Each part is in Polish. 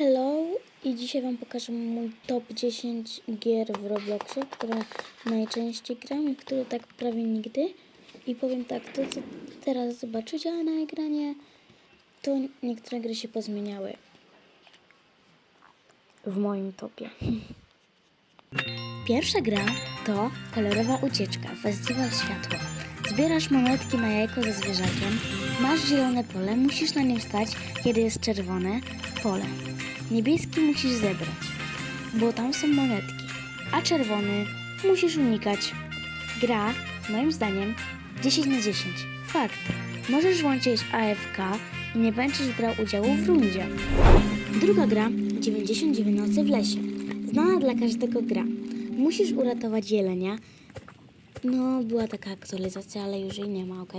Hello i dzisiaj Wam pokażę mój top 10 gier w Robloxie, które najczęściej gram i które tak prawie nigdy. I powiem tak, to co teraz zobaczycie na ekranie, to niektóre gry się pozmieniały w moim topie. Pierwsza gra to kolorowa ucieczka, festiwal światła. Zbierasz monetki na jajko ze zwierzakiem, masz zielone pole, musisz na nim stać, kiedy jest czerwone pole. Niebieski musisz zebrać, bo tam są monetki, a czerwony musisz unikać. Gra, moim zdaniem, 10 na 10. Fakt. Możesz włączyć AFK i nie będziesz brał udziału w rundzie. Druga gra 99 nocy w lesie. Znana dla każdego gra. Musisz uratować jelenia. No, była taka aktualizacja, ale już jej nie ma, ok?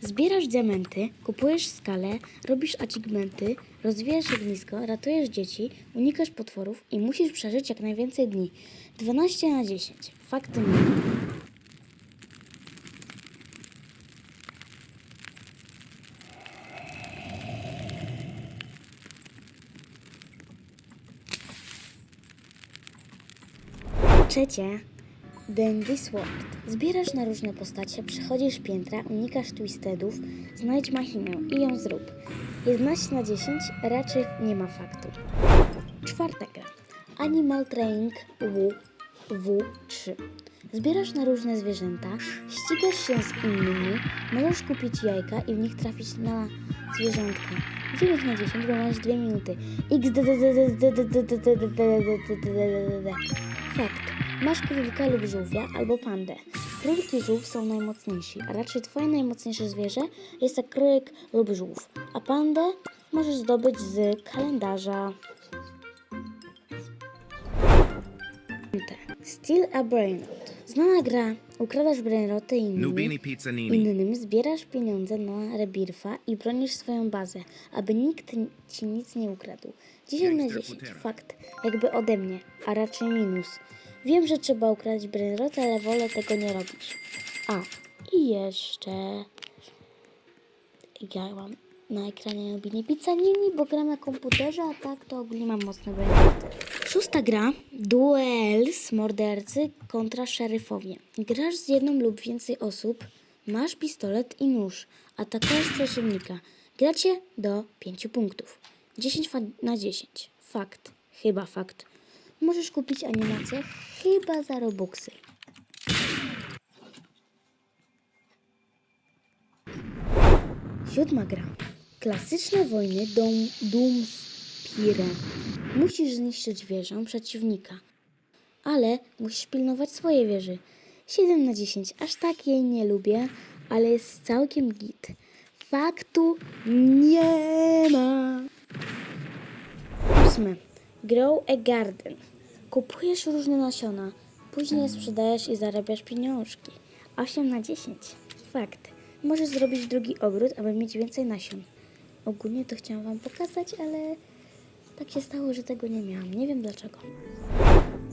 Zbierasz diamenty, kupujesz skalę, robisz achievementy, rozwijasz ognisko, ratujesz dzieci, unikasz potworów i musisz przeżyć jak najwięcej dni. 12 na 10. Fakty nie. Trzecie, Dandy Sword. Zbierasz na różne postacie, przechodzisz piętra, unikasz twistedów, znajdź machinę i ją zrób. 11 na 10 raczej nie ma faktu. Czwarta gra. Animal Training W W3. Zbierasz na różne zwierzęta, ścigasz się z innymi, możesz kupić jajka i w nich trafić na zwierzątka. 9 na 10, bo masz 2 minuty. Fakt. Masz królika lub żółwia albo pandę. Królik i żółw są najmocniejsi, a raczej twoje najmocniejsze zwierzę jest to królik lub żółw, a pandę możesz zdobyć z kalendarza. Steal a Brainrot. Znana gra. Ukradasz brainroty innym. Innym zbierasz pieniądze na rebirfa i bronisz swoją bazę, aby nikt ci nic nie ukradł. 10 na Gangster 10. Futera. Fakt. Jakby ode mnie, a raczej minus. Wiem, że trzeba ukraść brainrota, ale wolę tego nie robić. A, i jeszcze... Ja mam na ekranie Nubini Pizza Nini, bo gram na komputerze, a tak to ogólnie mam mocne brainroty. Szósta gra. Duels mordercy kontra szeryfowie. Grasz z jedną lub więcej osób, masz pistolet i nóż, atakujesz przeciwnika. Gracie do 5 punktów. 10 fa- na 10. Fakt. Chyba fakt. Możesz kupić animację chyba za robuxy. Siódma gra. Klasyczne wojny dom, Doomspire. Musisz zniszczyć wieżę przeciwnika, ale musisz pilnować swojej wieży. 7 na 10. Aż tak jej nie lubię, ale jest całkiem git. Faktu nie ma. Ósmy. Grow a garden. Kupujesz różne nasiona, później je sprzedajesz i zarabiasz pieniążki. 8 na 10. Fakt. Możesz zrobić drugi ogród, aby mieć więcej nasion. Ogólnie to chciałam Wam pokazać, ale tak się stało, że tego nie miałam. Nie wiem dlaczego.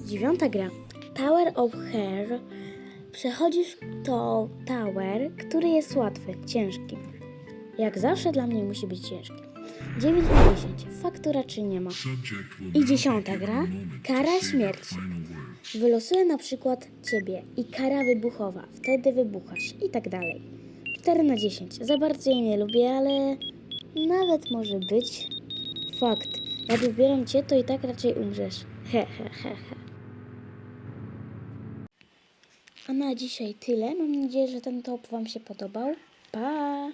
Dziewiąta gra. Tower of Hair. Przechodzisz to tower, który jest łatwy, ciężki. Jak zawsze dla mnie musi być ciężki. 9 na 10. Faktura czy nie ma. I dziesiąta gra. Kara śmierci. Wylosuję na przykład ciebie i kara wybuchowa. Wtedy wybuchasz i tak dalej. 4 na 10. Za bardzo jej nie lubię, ale nawet może być. Fakt. Jak wybieram cię, to i tak raczej umrzesz. He, he, he, he. A na dzisiaj tyle. Mam nadzieję, że ten top Wam się podobał. Pa!